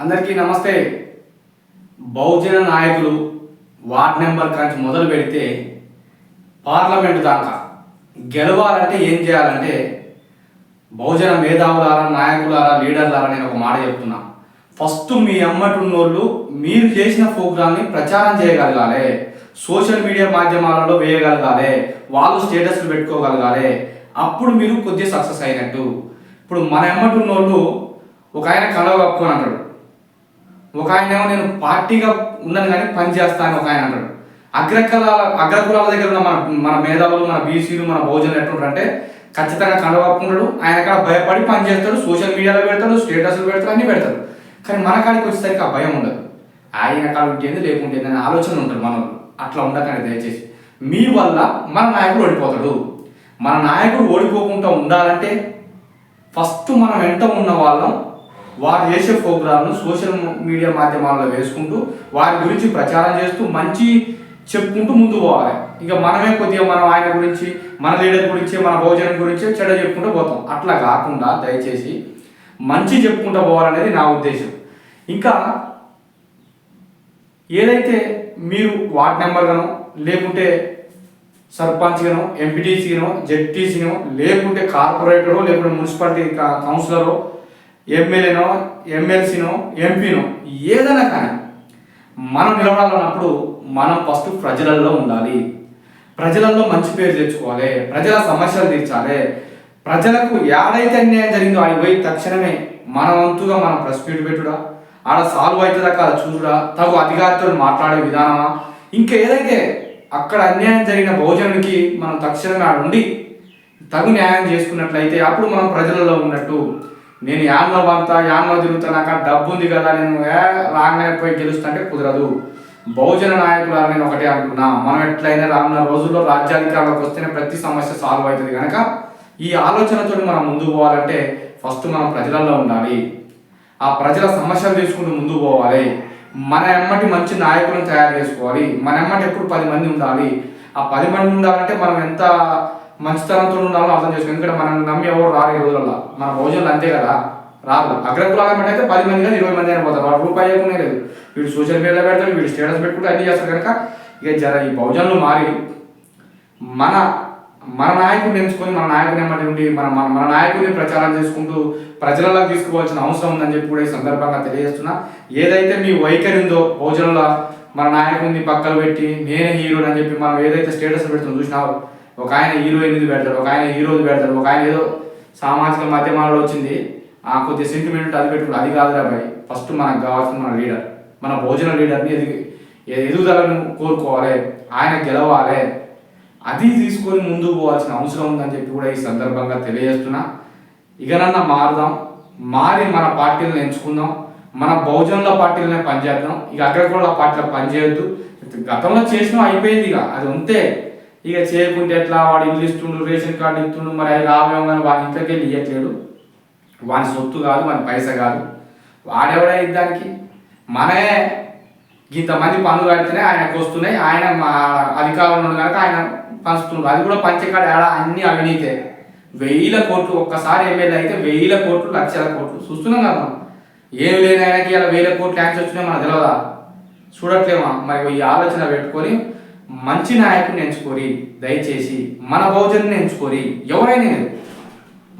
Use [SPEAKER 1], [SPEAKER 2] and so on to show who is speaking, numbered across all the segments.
[SPEAKER 1] అందరికీ నమస్తే. బహుజన నాయకులు వార్డ్ నెంబర్ క్రంచ్ మొదలు పెడితే పార్లమెంటు దాకా గెలవాలంటే ఏం చేయాలంటే బహుజన మేధావులారా నాయకులారా లీడర్లారా నేను ఒక మాట చెప్తున్నా. ఫస్ట్ మీ అమ్మటున్నోళ్ళు మీరు చేసిన ప్రోగ్రామ్ని ప్రచారం చేయగలగాలి. సోషల్ మీడియా మాధ్యమాలలో వేయగలగాలి. వాళ్ళు స్టేటస్లు పెట్టుకోగలగాలి. అప్పుడు మీరు కొద్దిగా సక్సెస్ అయినట్టు. ఇప్పుడు మన అమ్మటున్నోళ్ళు ఒక ఆయన కలవ కప్పుకొని అంటాడు. ఒక ఆయన ఏమో నేను పార్టీగా ఉన్నాను కానీ పని చేస్తాను ఒక ఆయన అంటాడు. అగ్రకులాల అగ్రకులాల దగ్గర ఉన్న మన మన మేధావులు మన బీసీలు మన భోజనం ఎట్లుంటారు అంటే ఖచ్చితంగా కనబడుకుంటాడు ఆయన అక్కడ భయపడి పని చేస్తాడు సోషల్ మీడియాలో పెడతాడు స్టేటస్లు పెడతాడు అన్ని పెడతాడు. కానీ మన కాడికి వచ్చేసరికి ఆ భయం ఉండదు. ఆయన కాడ ఉంటేంది లేకుంటే అనే ఆలోచన ఉంటుంది మనం అట్లా ఉండకండి దయచేసి. మీ వల్ల మన నాయకుడు ఓడిపోతాడు. మన నాయకుడు ఓడిపోకుండా ఉండాలంటే ఫస్ట్ మనం వెంట ఉన్న వాళ్ళం వారు చేసే ప్రోగ్రామ్ను సోషల్ మీడియా మాధ్యమాల్లో వేసుకుంటూ వారి గురించి ప్రచారం చేస్తూ మంచి చెప్పుకుంటూ ముందు పోవాలి. ఇక మనమే కొద్దిగా మనం ఆయన గురించి మన లీడర్ గురించి మన భోజనం గురించి చెడ చెప్పుకుంటూ పోతాం. అట్లా కాకుండా దయచేసి మంచి చెప్పుకుంటూ పోవాలనేది నా ఉద్దేశం. ఇంకా ఏదైతే మీరు వార్డ్ నెంబర్గానో లేకుంటే సర్పంచ్గానో ఎంపీటీసీనో జెడ్టీసీనో లేకుంటే కార్పొరేటరో లేకుంటే మున్సిపాలిటీ కౌన్సిలరో ఎమ్మెల్యేనో ఎమ్మెల్సీనో ఎంపీనో ఏదైనా కానీ మనం నిలబడాలన్నప్పుడు మనం ఫస్ట్ ప్రజలలో ఉండాలి. ప్రజలలో మంచి పేరు తెచ్చుకోవాలి. ప్రజల సమస్యలు తీర్చాలి. ప్రజలకు ఏడైతే అన్యాయం జరిగిందో అది పోయి తక్షణమే మన వంతుగా మనం ప్రెస్ మీట్ పెట్టుడా? ఆడ సాల్వ్ అవుతుందా కాదు చూసుడా తగు అధికారితో మాట్లాడే విధానమా? ఇంకా ఏదైతే అక్కడ అన్యాయం జరిగిన భోజనానికి మనం తక్షణమే ఆడ ఉండి తగు న్యాయం చేసుకున్నట్లయితే అప్పుడు మనం ప్రజలలో ఉన్నట్టు నేను యాన్లో పంతా యాన్లో తిరుగుతా నాకు డబ్బు ఉంది కదా నేను రాగానే పోయి గెలుస్తా అంటే కుదరదు. బహుజన నాయకులు నేను ఒకటే అంటున్నా మనం ఎట్లయినా రానున్న రోజుల్లో రాజ్యాధికారంలోకి వస్తేనే ప్రతి సమస్య సాల్వ్ అవుతుంది కనుక ఈ ఆలోచనతో మనం ముందుకు పోవాలంటే ఫస్ట్ మనం ప్రజలలో ఉండాలి. ఆ ప్రజల సమస్యలు తీసుకుంటూ ముందుకు పోవాలి. మన ఎమ్మటి మంచి నాయకులను తయారు చేసుకోవాలి. మన ఎమ్మటి ఎప్పుడు పది మంది ఉండాలి. ఆ పది మంది ఉండాలంటే మనం ఎంత మంచితనంతో ఉండాలని అర్థం చేసుకోవాలి ఎందుకంటే మనం నమ్మి ఎవరు రారు ఈ రోజులలో. మన భోజనాలు అంతే కదా. రాదు అగ్రకులాగా బట్టి అయితే పది మంది కానీ ఇరవై మంది అయినా పోతారు. వాడు రూపాయి ఇవ్వకుండా లేదు. వీడు సోషల్ మీడియాలో పెడతాడు వీడు స్టేటస్ పెట్టుకుంటే అన్ని చేస్తారు కనుక ఇక జర ఈ భోజనాలు మారి మన మన నాయకుడిని ఎంచుకొని మన నాయకుని ఏమంటే ఉండి మన మన మన నాయకుడిని ప్రచారం చేసుకుంటూ ప్రజలలో తీసుకోవాల్సిన అవసరం ఉందని చెప్పి కూడా ఈ సందర్భంగా తెలియజేస్తున్నా. ఏదైతే మీ వైఖరి ఉందో భోజనంలో మన నాయకుడిని పక్కన పెట్టి నేనే హీరోని అని చెప్పి మనం ఏదైతే స్టేటస్ పెడుతుందో చూసినావో ఒక ఆయన హీరో ఎనిమిది పెడతాడు? ఒక ఆయన హీరోది పెడతాడు? ఒక ఆయన ఏదో సామాజిక మాధ్యమాల్లో వచ్చింది. ఆ కొద్ది సెంటిమెంట్ అది పెట్టుకుని అది కాదురా భయ్. ఫస్ట్ మనకు కావాల్సిన మన లీడర్ మన భోజన లీడర్ని ఎదిగి ఎదుగుదలను కోరుకోవాలి. ఆయన గెలవాలి. అది తీసుకొని ముందుకు పోవాల్సిన అవసరం ఉందని చెప్పి కూడా ఈ సందర్భంగా తెలియజేస్తున్నా. ఇకనన్నా మారుదాం. మారి మన పార్టీలను ఎంచుకుందాం. మన బహుజనుల పార్టీలనే పనిచేద్దాం. ఇక అగ్రకుల పార్టీలో పనిచేయొద్దు. గతంలో చేసినా అయిపోయింది ఇక. అది ఉంటే ఇక చేయకుంటే ఎట్లా? వాడు ఇల్లు ఇస్తుండు రేషన్ కార్డు ఇస్తుండు మరి అది రావేమో కానీ వాడి ఇంట్లోకి వెళ్ళి ఇవ్వట్లేడు వాని సొత్తు కాదు వాని పైస కాదు. వాడెవడే దానికి మనమే ఇంతమంది పనులు కడితేనే ఆయనకు వస్తున్నాయి. ఆయన మా అధికారంలో ఉన్నాడు కనుక ఆయన పంచుతుండ్రు అది కూడా పంచకాడ ఏడ అన్ని అవినీతే. వెయ్యిల కోట్లు ఒక్కసారి ఎమ్మెల్యే అయితే వెయ్యిల కోట్లు లక్షల కోట్లు. చూస్తున్నాం కదా మనం. ఏం లేని ఆయనకి ఇలా వేల కోట్లు ట్యాక్స్ వచ్చినాయి మనకు తెలియదా చూడట్లేమా? మరి ఈ ఆలోచన పెట్టుకొని మంచి నాయకుడిని ఎంచుకోరి దయచేసి మన బహుజన్ని ఎంచుకోరి ఎవరైనా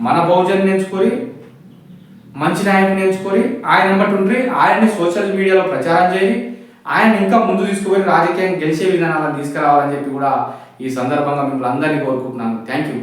[SPEAKER 1] మన బహుజన్ని ఎంచుకోరి మంచి నాయకుని ఎంచుకొని ఆయన వెంబటి ఉండి ఆయన్ని సోషల్ మీడియాలో ప్రచారం చేయి. ఆయన ఇంకా ముందు తీసుకుపోయి రాజకీయం గెలిచే విధానాలను తీసుకురావాలని చెప్పి కూడా ఈ సందర్భంగా మిమ్మల్ని అందరినీ కోరుకుంటున్నాను. Thank you